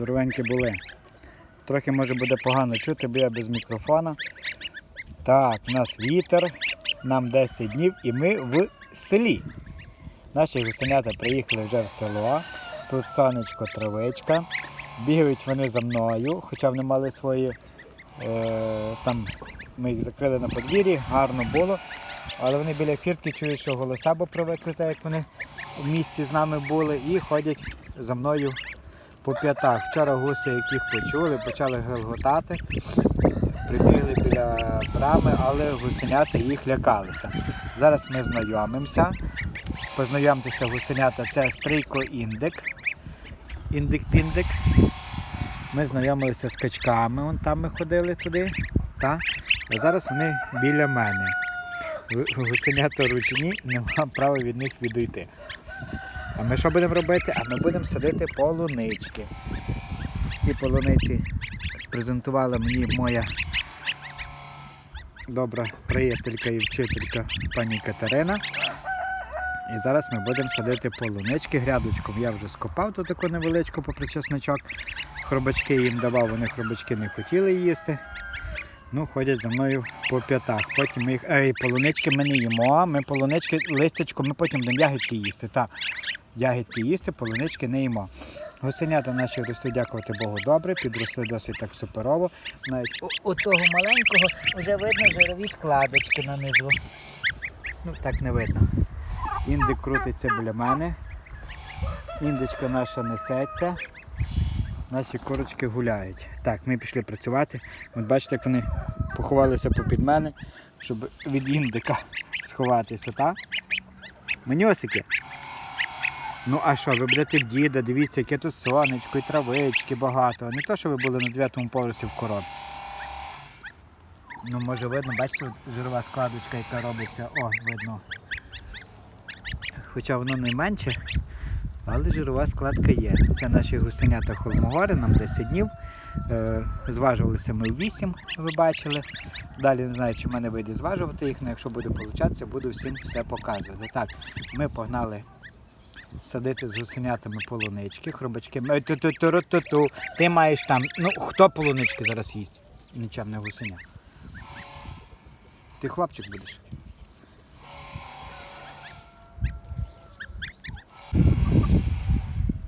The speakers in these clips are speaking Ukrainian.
здоровенькі були. Трохи може буде погано чути, бо я без мікрофона. Так, у нас вітер, нам 10 днів і ми в селі. Наші гусенята приїхали вже в село. Тут сонечко, травичка. Бігають вони за мною, хоча вони мали свої. Е, там ми їх закрили на подвір'ї, гарно було. Але вони біля фіртки чують, що голоса, бо привикли, так як вони в місті з нами були, і ходять за мною по п'ятах. Вчора гуси, яких почули, почали гелготати, прибігли біля брами, але гусенята їх лякалися. Зараз ми знайомимося. Познайомтеся гусенята, це стрійко індик. Індик-піндик. Ми знайомилися з качками, вон там ми ходили туди. Та? А зараз вони біля мене. Гу- Гусенята ручні, нема права від них відійти. А ми що будемо робити? А ми будемо садити полунички. Ці полуниці спрезентувала мені моя добра приятелька і вчителька пані Катерина. І зараз ми будемо садити полунички грядочком. Я вже скопав тут таку невеличку попри чесночок. Хробачки їм давав, вони хробачки не хотіли їсти. Ну, ходять за мною по п'ятах. Потім ми їх. Ей, полунички ми не їмо. Ми полунички, листячко, ми потім будемо ягідки їсти. Та, ягідки їсти, полунички не їмо. Гусенята наші ростуть, дякувати Богу, добре, підросли досить так суперово. Навіть у, у того маленького вже видно жирові складочки на низу. Ну, так не видно. Індик крутиться біля мене. Індичка наша несеться. Наші курочки гуляють. Так, ми пішли працювати. От бачите, як вони поховалися попід мене, щоб від індика сховатися, так? Маньосики. Ну а що, ви будете в діда, дивіться, яке тут сонечко і травички багато. Не то, що ви були на 9 поверсі в коробці. Ну, може видно, бачите, жирова складочка, яка робиться. О, видно. Хоча воно не менше, але жирова складка є. Це наші гусенята холмогори, нам 10 днів. Е, зважувалися ми 8, ви бачили. Далі не знаю, чи мене вийде зважувати їх, але якщо буде получатися, буду всім все показувати. Так, ми погнали садити з гусенятами полунички, хробачки. Ти маєш там. Ну, хто полунички зараз їсть? Нічим не гусеня. Ти хлопчик будеш.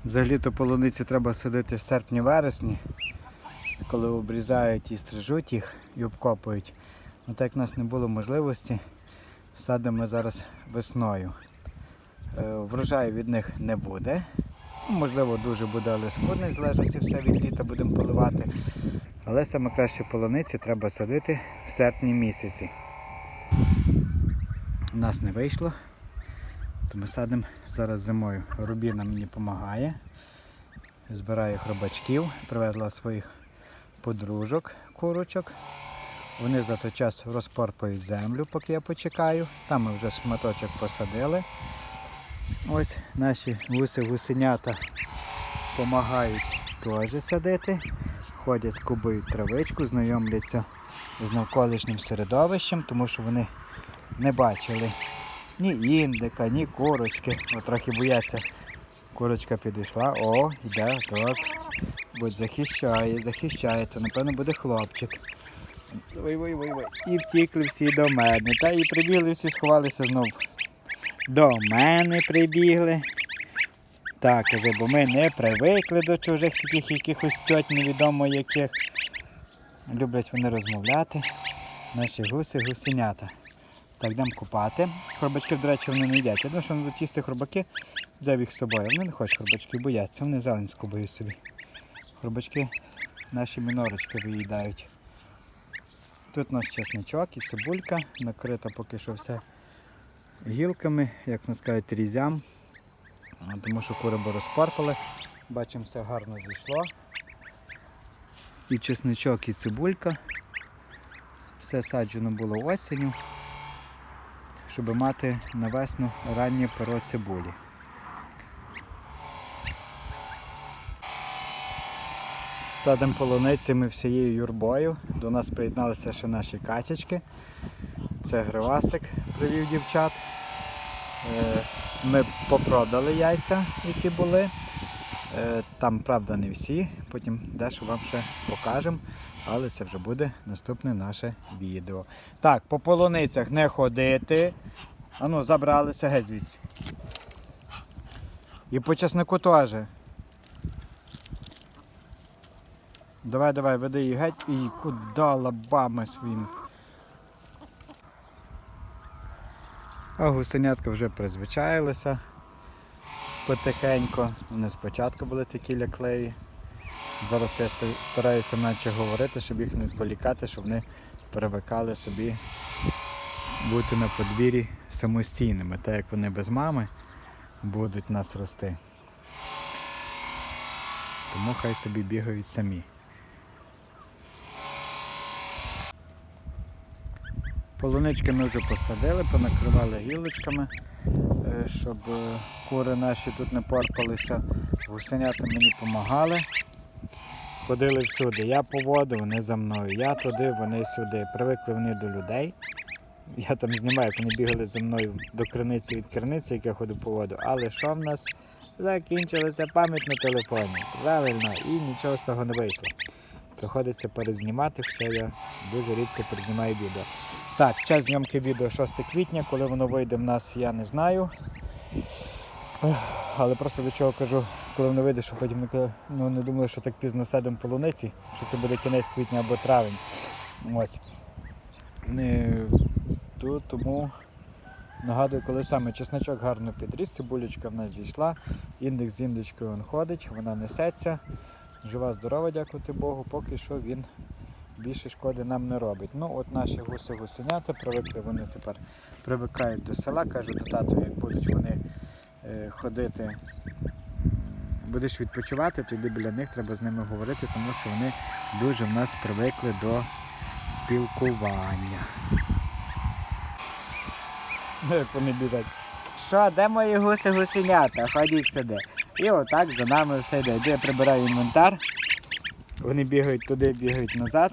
Взагалі-то полуниці треба садити в серпні-вересні, коли обрізають і стрижуть їх і обкопують. Ну, так як в нас не було можливості, садимо зараз весною. Е, Врожаю від них не буде. Ну, Можливо, дуже буде, але скудний, залежності все від літа будемо поливати. Але саме краще полуниці треба садити в серпні місяці. У нас не вийшло, то ми садимо зараз зимою. Рубіна мені допомагає. Збираю хробачків, привезла своїх подружок, курочок. Вони за той час розпорпають землю, поки я почекаю. Там ми вже шматочок посадили. Ось наші гуси-гусенята допомагають теж садити. Ходять, кубають травичку, знайомляться з навколишнім середовищем, тому що вони не бачили ні індика, ні курочки. От трохи бояться. Курочка підійшла, о, йде так. Будь захищає, захищає, то напевно буде хлопчик. Ой, ой, ой, ой. І втікли всі до мене. Та і прибігли, всі сховалися знов. До мене прибігли. Так, каже, бо ми не привикли до чужих таких якихось тьоть, невідомо яких. Люблять вони розмовляти. Наші гуси, гусенята. Так, йдемо купати. Хробачки, до речі, вони не їдять. Я думаю, що вони будуть їсти хробаки, взяв їх з собою. Вони не хочуть хробачки, бояться, вони зелень скубають собі. Хробачки наші мінорочки виїдають. Тут у нас чесничок і цибулька, накрита поки що все гілками, як нас кажуть, різям. Тому що кориби розпарпали. Бачимо, все гарно зійшло. І чесничок, і цибулька. Все саджено було осінню, щоб мати на весну раннє перо цибулі. Садимо полуниці ми всією юрбою. До нас приєдналися ще наші качечки. Це гривастик привів дівчат. Е, Ми попродали яйця, які були. Е, Там, правда, не всі, потім дещо вам ще покажемо, але це вже буде наступне наше відео. Так, по полуницях не ходити. Ану, забралися геть звідси. І по часнику теж. Давай, давай, веди її геть і куди лабами своїм. А гусенятка вже призвичаїлися потихеньку. Вони спочатку були такі лякливі. Зараз я стараюся менше говорити, щоб їх не відволікати, щоб вони привикали собі бути на подвір'ї самостійними, так як вони без мами будуть нас рости. Тому хай собі бігають самі. Полунички ми вже посадили, понакривали гілочками, е, щоб е, кури наші тут не порпалися. Гусенята мені допомагали. Ходили всюди. Я по воду, вони за мною. Я туди, вони сюди. Привикли вони до людей. Я там знімаю, як вони бігали за мною до криниці від криниці, як я ходив по воду. Але що в нас? Закінчилася пам'ять на телефоні. Правильно, і нічого з того не вийшло. Приходиться перезнімати, хоча я дуже рідко перезнімаю відео. Так, час зйомки відео 6 квітня, коли воно вийде в нас, я не знаю. Але просто до чого кажу, коли воно вийде, щоб потім не, ну, не думали, що так пізно садимо полуниці, що це буде кінець квітня або травень. Ось. То, тому нагадую, коли саме чесночок гарно підріс, цибулечка в нас зійшла, індекс з індичкою ходить, вона несеться. Жива, здорова, дякувати Богу, поки що він більше шкоди нам не робить. Ну от наші гуси гусенята привикли, вони тепер привикають до села, кажуть до тату, як будуть вони е, ходити, будеш відпочивати, то йди біля них, треба з ними говорити, тому що вони дуже в нас привикли до спілкування. Ну, Як вони біжать. Що, де мої гуси гусенята? Ходіть сюди. І отак за нами все йде. Я прибираю інвентар. Вони бігають туди, бігають назад.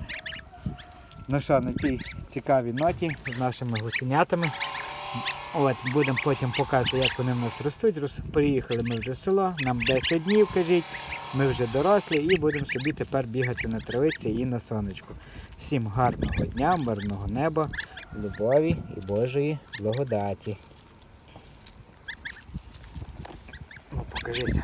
Ну що, на цій цікавій ноті з нашими гусенятами. От, будемо потім показувати, як вони в нас ростуть. Рос- Приїхали ми вже в село, нам 10 днів, кажіть, ми вже дорослі і будемо собі тепер бігати на травиці і на сонечку. Всім гарного дня, мирного неба, любові і Божої благодаті. Покажися.